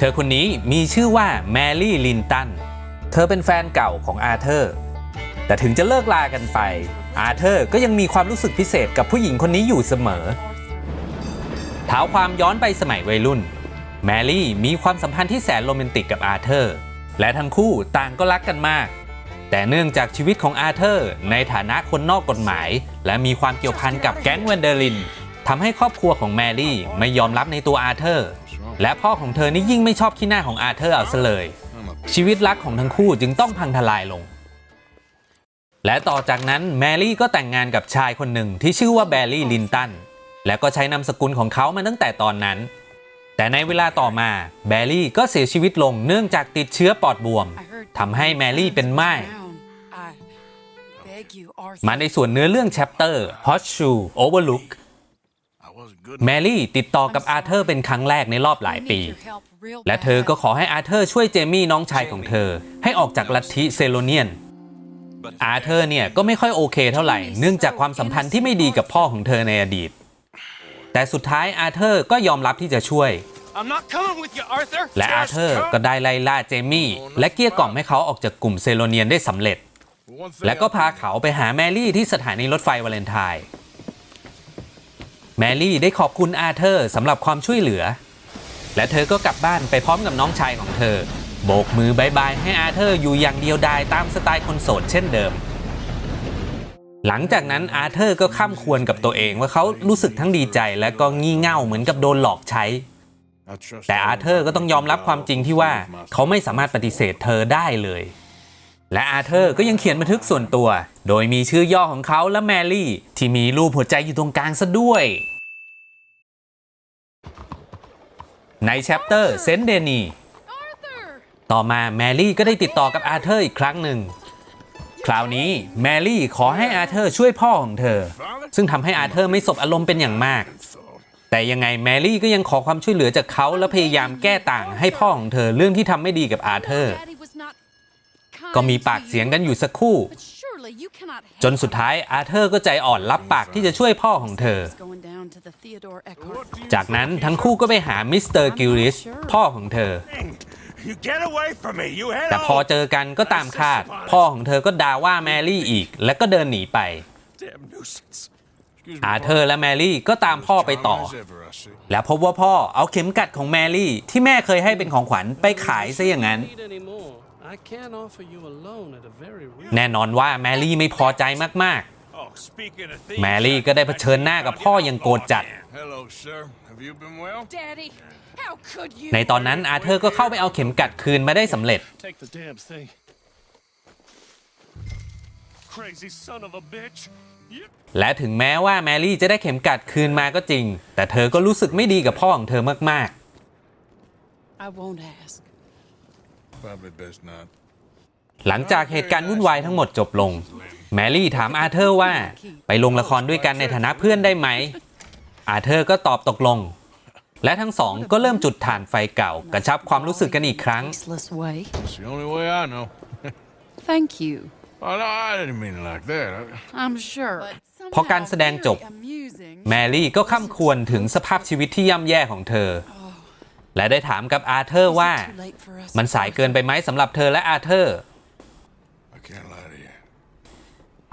เธอคนนี้มีชื่อว่าแมรี่ลินตัน เธอเป็นแฟนเก่าของอาเธอร์ แต่ถึงจะเลิกลากันไป อาเธอร์ก็ยังมีความรู้สึกพิเศษกับผู้หญิงคนนี้อยู่เสมอเท้าความย้อนไปสมัยวัยรุ่น แมรี่มีความสัมพันธ์ที่แสนโรแมนติกกับอาเธอร์ และทั้งคู่ต่างก็รักกันมาก แต่เนื่องจากชีวิตของอาเธอร์ ในฐานะคนนอกกฎหมาย และมีความเกี่ยวพันกับแก๊งเวนเดอรินทำให้ครอบครัวของแมรี่ไม่ยอมรับในตัวอาเธอร์ และพ่อของเธอนี่ยิ่งไม่ชอบขี้หน้าของอาเธอร์เอาซะเลย ชีวิตรักของทั้งคู่จึงต้องพังทลายลง และต่อจากนั้นแมรี่ก็แต่งงานกับชายคนหนึ่งที่ชื่อว่าแบร์รี่ลินตันและก็ใช้นามสกุลของเขามาตั้งแต่ตอนนั้น แต่ในเวลาต่อมาแบร์รี่ก็เสียชีวิตลงเนื่องจากติดเชื้อปอดบวมทำให้แมรี่เป็นไม้มาในส่วนเนื้อเรื่องแชปเตอร์ Hot Shoe Overlook แมรี่ติดต่อกับอาเธอร์เป็นครั้งแรกในรอบหลายปี และเธอก็ขอให้อาเธอร์ช่วยเจมี่น้องชายของเธอ ให้ออกจากลัทธิเซโลเนียน อาเธอร์เนี่ยก็ไม่ค่อยโอเคเท่าไหร่ เนื่องจากความสัมพันธ์ที่ไม่ดีกับพ่อของเธอในอดีต แต่สุดท้ายอาเธอร์ก็ยอมรับที่จะช่วย I'm not coming with you, Arthur. และอาเธอร์ก็ได้ไล่ล่าเจมี่และเกลี้ยกล่อมให้เขาออกจากกลุ่มเซโลเนียนได้สำเร็จ และก็พาเขาไปหาแมรี่ที่สถานีรถไฟวาเลนไทน์ แมรี่ได้ขอบคุณอาเธอร์สำหรับความช่วยเหลือ และเธอก็กลับบ้านไปพร้อมกับน้องชายของเธอ โบกมือบายบายให้อาเธอร์อยู่อย่างเดียวดายตามสไตล์คนโสดเช่นเดิม หลังจากนั้นอาเธอร์ก็ข้ามควรกับตัวเองว่าเขารู้สึกทั้งดีใจและก็งี่เง่าเหมือนกับโดนหลอกใช้ แต่อาเธอร์ก็ต้องยอมรับความจริงที่ว่าเขาไม่สามารถปฏิเสธเธอได้เลย และอาเธอร์ก็ยังเขียนบันทึกส่วนตัว โดยมีชื่อย่อของเขาและแมรี่ ที่มีรูปหัวใจอยู่ตรงกลางซะด้วย ในแชปเตอร์เซนเดนีต่อมาแมรี่ก็ได้ติดต่อกับอาเธอร์อีกครั้งหนึ่ง คราวนี้แมรี่ขอให้อาเธอร์ช่วยพ่อของเธอ ซึ่งทำให้อาเธอร์ไม่สบอารมณ์เป็นอย่างมาก แต่ยังไงแมรี่ก็ยังขอความช่วยเหลือจากเขาและพยายามแก้ต่างให้พ่อของเธอเรื่องที่ทำไม่ดีกับอาเธอร์ ก็มีปากเสียงกันอยู่สักครู่ จนสุดท้ายอาเธอร์ก็ใจอ่อนรับปากที่จะช่วยพ่อของเธอ จากนั้นทั้งคู่ก็ไปหามิสเตอร์กิลริชพ่อของเธอ You get away from me. You head แต่พอเจอกันก็ตามคาด พ่อของเธอก็ด่าว่าแมรี่อีก และก็เดินหนีไป Damn nuisance. อาเธอร์และแมรี่ก็ตามพ่อไปต่อ และพบว่าพ่อเอาเข็มกัดของแมรี่ที่แม่เคยให้เป็นของขวัญไปขายซะอย่างนั้น need any more. I can't offer you a loan at a very real แน่นอนว่าแมรี่ไม่พอใจมาก Oh, speaking of ๆ thieves, แมรี่ก็ได้เผชิญหน้ากับพ่ออย่างโกรธจัด Hello, sir. Have you been well? Daddy, how could you? ในตอนนั้นอาเธอร์ก็เข้าไปเอาเข็มกัดคืนมาได้สำเร็จ take the damn thing. crazy son of a bitch. You และถึงแม้ว่าแมรี่จะได้เข็มกัดคืนมาก็จริง แต่เธอก็รู้สึกไม่ดีกับพ่อของเธอมาก I won't ask. Probably best not. ๆ หลังจากเหตุการณ์วุ่นวายทั้งหมดจบลง แมรี่ถามอาเธอร์ว่าไปลงละครด้วยกันในฐานะเพื่อนได้ไหม อาเธอร์ก็ตอบตกลง และทั้งสองก็เริ่มจุดถ่านไฟเก่ากระชับความรู้สึกกันอีกครั้ง Useless way. It's the only way I know. Thank you. Oh, no, I didn't mean it like that. I- I'm sure. พอการแสดงจบ แมรี่ก็ข้ามควรถึงสภาพชีวิตที่ย่ำแย่ของเธอ และได้ถามกับอาเธอร์ว่า Too late for us. มันสายเกินไปไหมสำหรับเธอและอาเธอร์ I can't lie to you.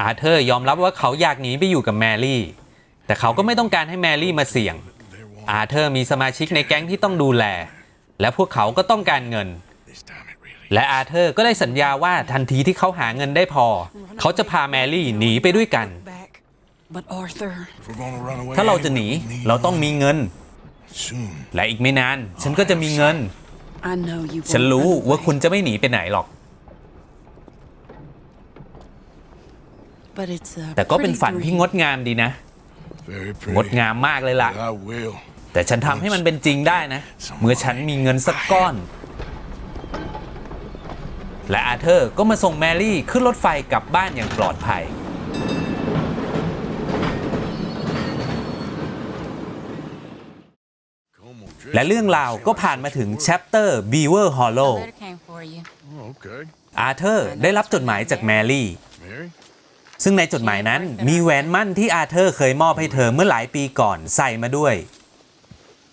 อาเธอร์ยอมรับว่าเขาอยากหนีไปอยู่กับแมรี่ แต่เขาก็ไม่ต้องการให้แมรี่มาเสี่ยง อาเธอร์มีสมาชิกในแก๊งที่ต้องดูแล และพวกเขาก็ต้องการเงิน This time it really. และอาเธอร์ก็ได้สัญญาว่าทันทีที่เขาหาเงินได้พอ เขาจะพาแมรี่หนีไปด้วยกัน Back. But Arthur, If we're gonna run away, ถ้าเราจะหนี anyway, we need เราต้องมีเงิน soon. และอีกไม่นาน ฉันก็จะมีเงิน I know you ฉัน won't รู้ run ว่า away, คุณจะไม่หนีไปไหนหรอก but it's a แต่ก็เป็น pretty ฝันที่ dream. งดงามดีนะ Very งด pretty. งามมากเลยล่ะ But I will. แต่ฉันทำให้มันเป็นจริงได้นะ เมื่อฉันมีเงินสักก้อน และอาเธอร์ก็มาส่งแมรี่ขึ้นรถไฟกลับบ้านอย่างปลอดภัย และเรื่องราวก็ผ่านมาถึง chapter Beaver Hollow Letter came for you. Oh, okay. อาเธอร์ได้รับจดหมายจากแมรี่ Mary? ซึ่งในจดหมายนั้นมีแหวนมั่นที่อาเธอร์เคยมอบให้เธอเมื่อหลายปีก่อนใส่มาด้วย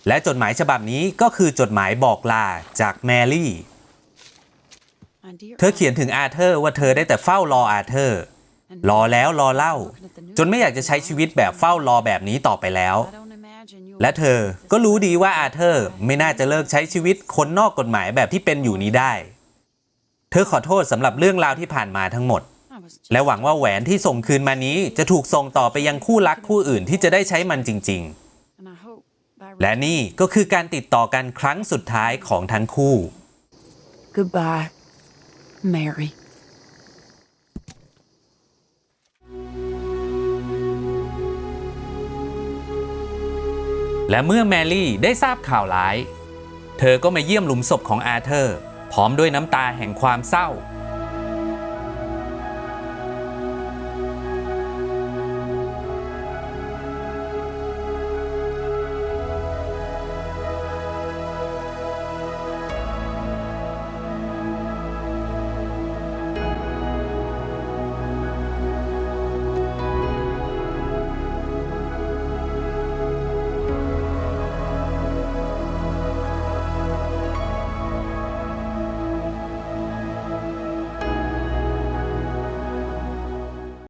และจดหมายฉบับนี้ก็คือจดหมายบอกลาจากแมรี่ My dear เธอเขียนถึงอาเธอร์ว่าเธอได้แต่เฝ้ารออาเธอร์ รอแล้วรอเล่า จนไม่อยากจะใช้ชีวิตแบบเฝ้ารอแบบนี้ต่อไปแล้ว และเธอก็รู้ดีว่าอาเธอร์ไม่น่าจะเลิกใช้ชีวิตคนนอกกฎหมายแบบที่เป็นอยู่นี้ได้ เธอขอโทษสำหรับเรื่องราวที่ผ่านมาทั้งหมด และหวังว่าแหวนที่ส่งคืนมานี้จะถูกส่งต่อไปยังคู่รักคู่อื่นที่จะได้ใช้มันจริง ๆ และนี่ก็คือการติดต่อกันครั้งสุดท้ายของทั้งคู่ goodbye Mary และเมื่อแมรี่ได้ทราบข่าวร้าย เธอก็มาเยี่ยมหลุมศพของอาเธอร์ พร้อมด้วยน้ำตาแห่งความเศร้า